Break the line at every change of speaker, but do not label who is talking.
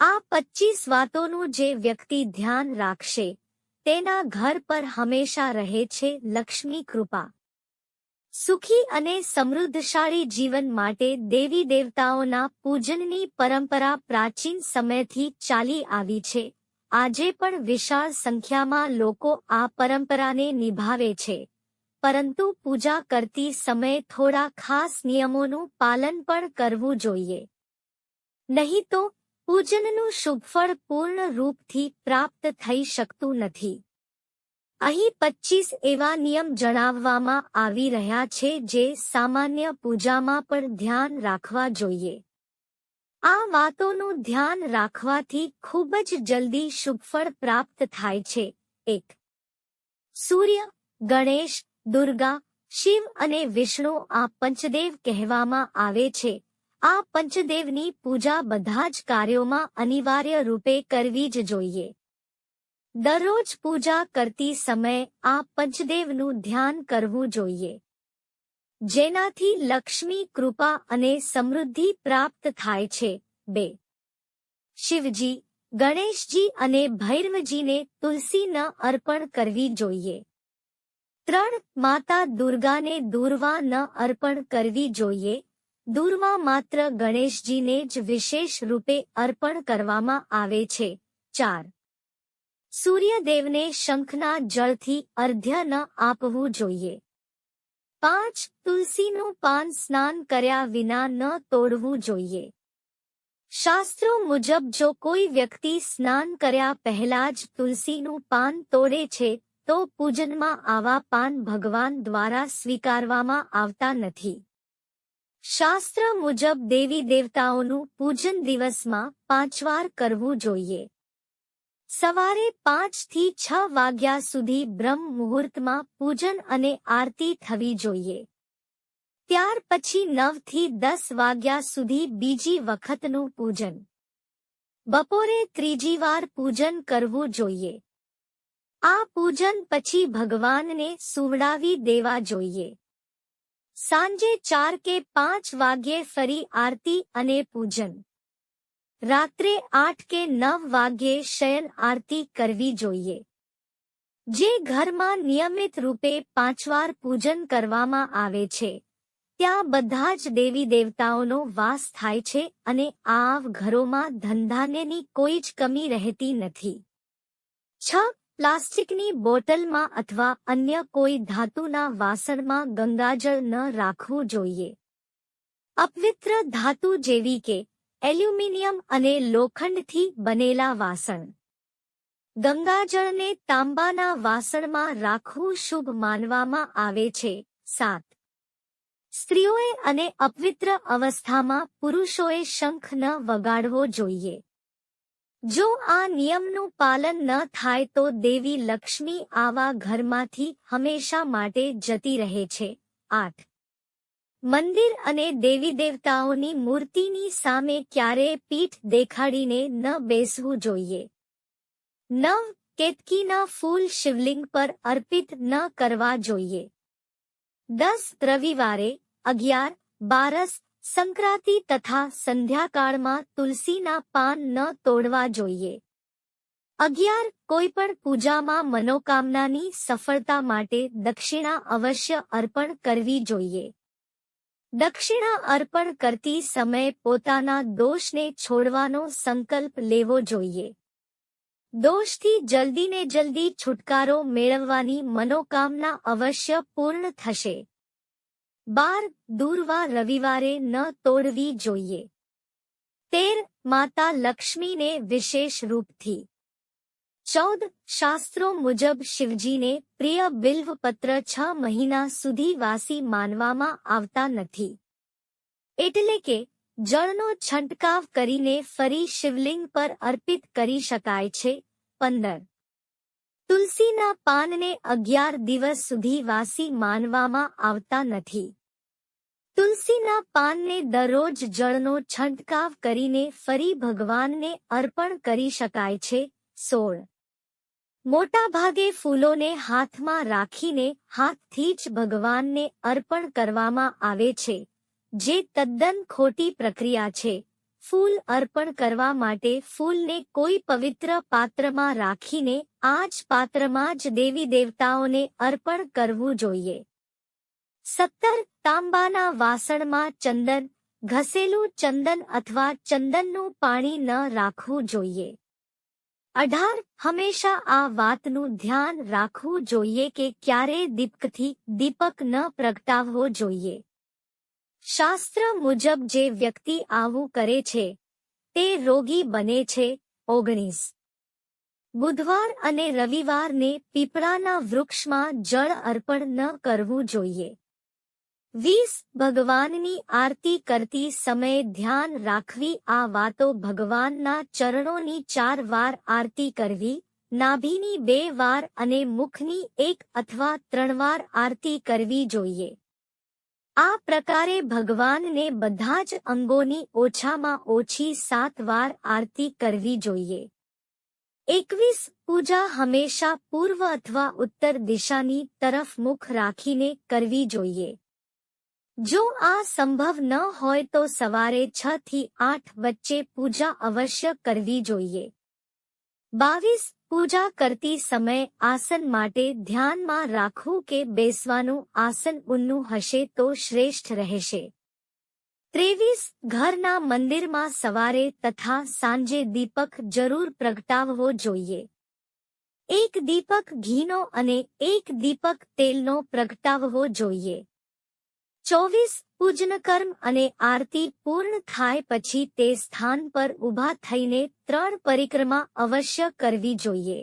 આ પચીસ વાતોનું જે વ્યક્તિ ધ્યાન રાખશે, તેના ઘર પર હંમેશા રહે છે લક્ષ્મી કૃપા. સુખી અને સમૃદ્ધશાળી જીવન માટે દેવી દેવતાઓના પૂજનની પરંપરા પ્રાચીન સમયથી ચાલી આવી છે. આજે પણ વિશાળ સંખ્યામાં લોકો આ પરંપરાને નિભાવે છે. પરંતુ પૂજા કરતી સમયે થોડા ખાસ નિયમોનું પાલન પણ કરવું જોઈએ. નહીં તો પૂજનનું શુભફળ પૂર્ણ રૂપથી પ્રાપ્ત થઈ શકતું નથી. અહીં પચીસ એવા નિયમ જણાવવામાં આવી રહ્યા છે જે સામાન્ય પૂજામાં પણ ધ્યાન રાખવા જોઈએ. આ વાતોનું ધ્યાન રાખવાથી ખૂબ જ જલ્દી શુભફળ પ્રાપ્ત થાય છે. એક. સૂર્ય, ગણેશ, દુર્ગા, શિવ અને વિષ્ણુ આ પંચદેવ કહેવામાં આવે છે. આ પંચદેવની પૂજા બધા જ કાર્યોમાં અનિવાર્ય રૂપે કરવી જ જોઈએ. દરરોજ પૂજા કરતી સમયે આ પંચદેવનું ધ્યાન કરવું જોઈએ. જેનાથી લક્ષ્મી કૃપા અને સમૃદ્ધિ પ્રાપ્ત થાય છે. બે. શિવજી, ગણેશજી અને ભૈરવજીને તુલસી ન અર્પણ કરવી જોઈએ. ત્રણ, માતા દુર્ગાને દૂરવા ન અર્પણ કરવી જોઈએ. દૂરવા માત્ર ગણેશજીને જ વિશેષ રૂપે અર્પણ કરવામાં આવે છે. ચાર. સૂર્યદેવને શંખના જળથી અર્ધ્ય ન આપવું જોઈએ. પાંચ. તુલસીનું પાન સ્નાન કર્યા વિના ન તોડવું જોઈએ. શાસ્ત્રો મુજબ જો કોઈ વ્યક્તિ સ્નાન કર્યા પહેલા જ તુલસીનું પાન તોડે છે, તો પૂજનમાં આવા પાન ભગવાન દ્વારા સ્વીકારવામાં આવતા નથી. શાસ્ત્ર મુજબ દેવી દેવતાઓનું પૂજન દિવસમાં પાંચ વાર કરવું જોઈએ. સવારે પાંચથી છ વાગ્યા સુધી બ્રહ્મ મુહૂર્તમાં પૂજન અને આરતી થવી જોઈએ. ત્યાર પછી નવથી દસ વાગ્યા સુધી બીજી વખતનું પૂજન. બપોરે ત્રીજી વાર પૂજન કરવું જોઈએ. આ પૂજન પછી ભગવાનને સુવડાવી દેવા જોઈએ. સાંજે ચાર કે પાંચ વાગ્યે ફરી આરતી અને પૂજન. રાત્રે આઠ કે નવ વાગ્યે શયન આરતી કરવી જોઈએ. જે ઘરમાં નિયમિત રૂપે પાંચવાર પૂજન કરવામાં આવે છે, ત્યાં બધા જ દેવી દેવતાઓનો વાસ થાય છે અને આ ઘરોમાં ધંધાનેની કોઈ જ કમી રહેતી નથી. છ પ્લાસ્ટિકની બોટલમાં અથવા અન્ય કોઈ ધાતુના વાસણમાં ગંગાજળ ન રાખવું જોઈએ. અપવિત્ર ધાતુ જેવી કે એલ્યુમિનિયમ અને લોખંડથી બનેલા વાસણ. ગંગાજળને તાંબાના વાસણમાં રાખવું શુભ માનવામાં આવે છે. સાત. સ્ત્રીઓએ અને અપવિત્ર અવસ્થામાં પુરુષોએ શંખ ન વગાડવો જોઈએ. જો આ નિયમનું પાલન ન થાય તો દેવી લક્ષ્મી આવા ઘરમાંથી હંમેશા માટે જતી રહે છે. આઠ. મંદિર અને દેવી દેવતાઓની મૂર્તિની સામે ક્યારેય પીઠ દેખાડીને ન બેસવું જોઈએ. નવ. કેતકીના ફૂલ શિવલિંગ પર અર્પિત ન કરવા જોઈએ. દસ. રવિવારે અગિયાર. બારસ. સંક્રાંતિ તથા સંધ્યાકાળમાં તુલસીના પાન ન તોડવા જોઈએ. અગિયાર કોઈ પણ પૂજામાં મનોકામનાની સફળતા માટે દક્ષિણા અવશ્ય અર્પણ કરવી જોઈએ. દક્ષિણા અર્પણ કરતી સમયે પોતાના દોષને છોડવાનો સંકલ્પ લેવો જોઈએ. દોષથી જલ્દીને જલ્દી છુટકારો મેળવવાની મનોકામના અવશ્ય પૂર્ણ થશે. બાર દૂરવા રવિવારે ન તોડવી જોઈએ. તેર માતા લક્ષ્મીને વિશેષ રૂપથી. ચૌદ શાસ્ત્રો મુજબ શિવજીને પ્રિય બિલ્વપત્ર છ મહિના સુધી વાસી માનવામાં આવતા નથી. એટલે કે, જળનો છંટકાવ કરીને ફરી શિવલિંગ પર અર્પિત કરી શકાય છે, પંદર. તુલસીના પાનને અગિયાર દિવસ સુધી વાસી માનવામાં આવતા નથી. તુલસીના પાનને દરરોજ જળનો છંટકાવ કરીને ફરી ભગવાનને અર્પણ કરી શકાય છે. સોળ. મોટાભાગે ફૂલોને હાથમાં રાખીને હાથથી જ ભગવાનને અર્પણ કરવામાં આવે છે, જે તદ્દન ખોટી પ્રક્રિયા છે. ફૂલ અર્પણ કરવા માટે ફૂલને કોઈ પવિત્ર પાત્રમાં રાખીને આ જ પાત્રમાં જ દેવી દેવતાઓને અર્પણ કરવું જોઈએ. સત્તર તાંબાના વાસણમાં ચંદન, ઘસેલું ચંદન અથવા ચંદનનું પાણી ન રાખવું જોઈએ. અઢાર, હંમેશા આ વાતનું ધ્યાન રાખવું જોઈએ કે ક્યારે દીપકથી દીપક ન પ્રગટાવવો જોઈએ. શાસ્ત્ર મુજબ જે વ્યક્તિ આવું કરે છે, તે રોગી બને છે. ઓગણીસ. બુધવાર અને રવિવારને પીપળાના વૃક્ષમાં જળ અર્પણ ન કરવું જોઈએ. વીસ ભગવાનની આરતી કરતી સમયે ધ્યાન રાખવી આ વાતો ભગવાનના ચરણોની ચાર વાર આરતી કરવી નાભીની બે વાર અને મુખની એક અથવા ત્રણ વાર આરતી કરવી જોઈએ આ પ્રકારે ભગવાનને બધા જ અંગોની ઓછામાં ઓછી સાત વાર આરતી કરવી જોઈએ એકવીસ પૂજા હંમેશા પૂર્વ અથવા ઉત્તર દિશાની તરફ મુખ રાખીને કરવી જોઈએ જો આ સંભવ ન હોય તો સવારે છ થી આઠ વચ્ચે પૂજા અવશ્ય કરવી જોઈએ. બાવીસ પૂજા કરતી સમયે આસન માટે ધ્યાનમાં રાખવું કે બેસવાનું આસન ઊંનું હશે તો શ્રેષ્ઠ રહેશે. ત્રેવીસ ઘરના મંદિરમાં સવારે તથા સાંજે દીપક જરૂર પ્રગટાવવો જોઈએ. એક દીપક ઘીનો અને એક દીપક તેલનો પ્રગટાવવો જોઈએ. ચોવીસ પૂજન કર્મ અને આરતી પૂર્ણ થાય પછી તે સ્થાન પર ઊભા થઈને ત્રણ પરિક્રમા અવશ્ય કરવી જોઈએ.